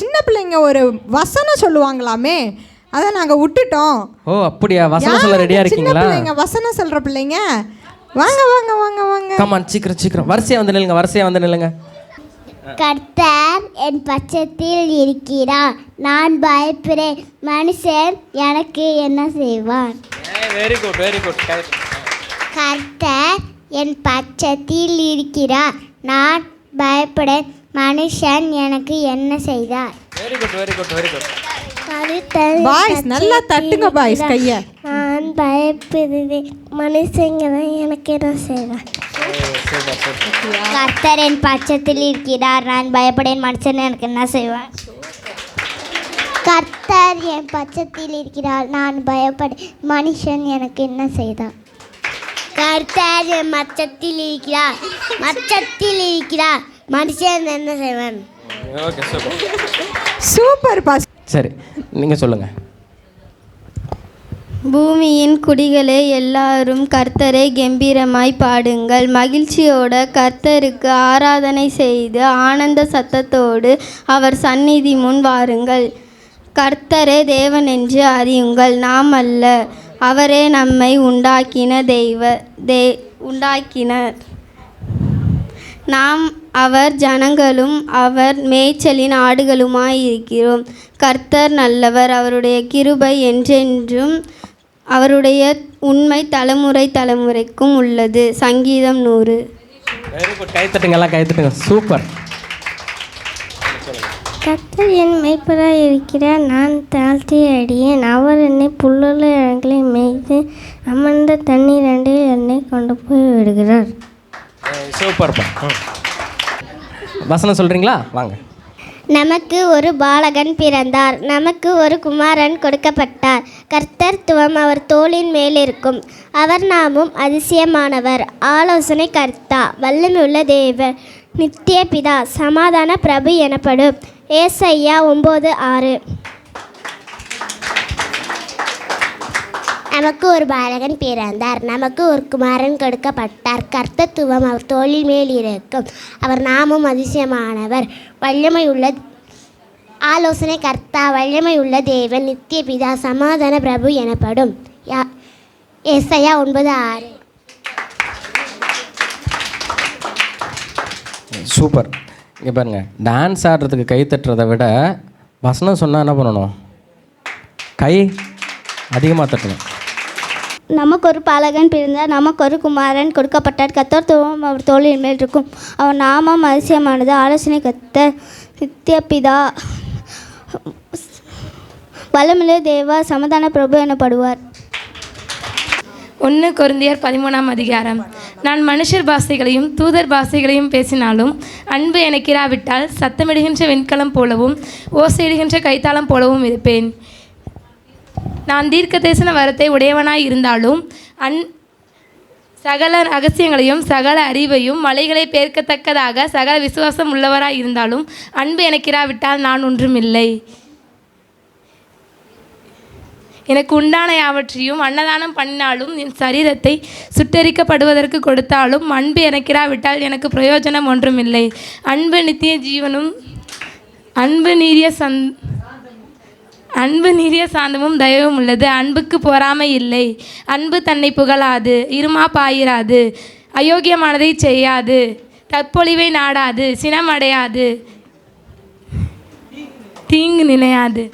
சின்ன பிள்ளைங்க ஒரு வசனம் சொல்லுவாங்களாமே அதை நாங்கள் விட்டுட்டோம். ஓ அப்படியா? வசனம் சொல்ல ரெடியா இருக்கீங்களா? பிள்ளைங்க வசனம் சொல்ற பிள்ளைங்க? வாங்க வாங்க வாங்க வாங்க. கமான் சீக்கிரம் சீக்கிரம். வரிசையா வந்து நில்லுங்க வரிசையா வந்து நில்லுங்க. கர்த்தர் என் பட்சத்தில் இருக்கிறார். நான் பயப்படுறேன் மனுஷன் எனக்கு என்ன செய்வான்? வெரி குட் வெரி குட் கர்த்தர் என் பட்சத்தில் இருக்கிறார். நான் பயப்படேன் மனுஷன் எனக்கு என்ன செய்தார்? Very good very good very good boys நல்லா தட்டுங்க பாய்ஸ் கைய. நான் பயப்படுறேன் மனுஷங்க தான் எனக்கு என்ன செய்வார் கர்த்தர் என் பட்சத்தில் இருக்கிறார். நான் பயப்படேன். மனுஷன் எனக்கு என்ன செய்வார்? கர்த்தர் என் பட்சத்தில் இருக்கிறார். நான் பயப்படேன். மனுஷன் எனக்கு என்ன செய்தார்? கர்த்தர் என் மச்சத்தில் இருக்கிறார். மச்சத்தில் இருக்கிறார். மனுஷன் என்ன செய்வான்? Okay super. Super boss. சரி நீங்க சொல்லுங்க. பூமியின் குடிகளே எல்லாரும் கர்த்தரை கெம்பீரமாய் பாடுங்கள். மகிழ்ச்சியோட கர்த்தருக்கு ஆராதனை செய்து ஆனந்த சத்தத்தோடு அவர் சந்நிதி முன் வாருங்கள். கர்த்தரே தேவன் என்று அறியுங்கள். நாம் அல்ல அவரே நம்மை உண்டாக்கின தெய்வ தே உண்டாக்கினர் நாம் அவர் ஜனங்களும் அவர் மேய்ச்சலின் ஆடுகளுமாய் இருக்கிறோம் கர்த்தர் நல்லவர் அவருடைய கிருபை என்றென்றும் அவருடைய உண்மை தலைமுறை தலைமுறைக்கும் உள்ளது. சங்கீதம் நூறு. வெரி குட் கை தட்டுங்க எல்லாம் கை தட்டுங்க. சூப்பர் கர்த்தர் என் மெய்ப்பராய் இருக்கிறார் நான் தாழ்த்தி அடியேன். அவர் என்னை புல்லுள்ள இடங்களை மேய்த்து அமர்ந்த தண்ணீர் அண்டில் என்னை கொண்டு போய் விடுகிறார். சூப்பர்ப்பா வசனம் சொல்றீங்களா? வாங்க. நமக்கு ஒரு பாலகன் பிறந்தார். நமக்கு ஒரு குமாரன் கொடுக்கப்பட்டார். கர்த்தர்த்துவம் அவர் தோளின் மேல் இருக்கும். அவர் நாமும் அதிசயமானவர். ஆலோசனை கர்த்தா வல்லமையுள்ள தேவர் நித்திய பிதா சமாதான பிரபு எனப்படும். ஏசையா ஒம்பது ஆறு. நமக்கு ஒரு பாலகன் பிறந்தார். நமக்கு ஒரு குமாரன் கொடுக்கப்பட்டார். கர்த்தத்துவம் அவர் தோளில் மேல் இருக்கும். அவர் நாமும் அதிசயமானவர். வல்லமை உள்ள ஆலோசனை கர்த்தா வல்லமை உள்ள தேவன் நித்திய பிதா சமாதான பிரபு எனப்படும். யா ஏசையா ஒன்பது ஆறு. சூப்பர். இங்கே பாருங்க. டான்ஸ் ஆடுறதுக்கு கை தட்டுறதை விட வசனம் சொன்னால் என்ன பண்ணணும்? கை அதிகமாக தட்டணும். நமக்கு ஒரு பாலகன் பிறந்தார் நமக்கு ஒரு குமாரன் கொடுக்கப்பட்டார். கத்தர் துவம் அவர் தோளின் மேல் இருக்கும். அவர் நாமம் அதிசயமானது. ஆலோசனை கத்தர் நித்தியபிதா வல்லமில்லை தேவா சமதான பிரபு எனப்படுவார். ஒன்று குருந்தியர் பதிமூணாம் அதிகாரம். நான் மனுஷர் பாஷைகளையும் தூதர் பாஷைகளையும் பேசினாலும் அன்பு எனக்கிராவிட்டால் சத்தமிடுகின்ற வெண்கலம் போலவும் ஓசையிடுகின்ற கைத்தாளம் போலவும் இருப்பேன். நான் தீர்க்க தரிசன வரத்தை உடையவனாய் இருந்தாலும் அன் சகல ரகசியங்களையும் சகல அறிவையும் மலைகளை பேர்க்கத்தக்கதாக சகல விசுவாசம் உள்ளவராய் இருந்தாலும் அன்பு எனக்கிராவிட்டால் நான் ஒன்றுமில்லை. எனக்கு உண்டான யாவற்றையும் அன்னதானம் பண்ணினாலும் என் சரீரத்தை சுட்டரிக்கப்படுவதற்கு கொடுத்தாலும் அன்பு எனக்கிராவிட்டால் எனக்கு பிரயோஜனம் ஒன்றுமில்லை. அன்பு நித்திய ஜீவனும் அன்பு நீரிய சந் அன்பு நீரிய சாந்தமும் தயவும் உள்ளது. அன்புக்கு பொறாமை இல்லை. அன்பு தன்னை புகழாது. இருமா பாயிராது. அயோக்கியமானதை செய்யாது. தற்பொழிவை நாடாது. சினமடையாது. தீங்கு நினையாது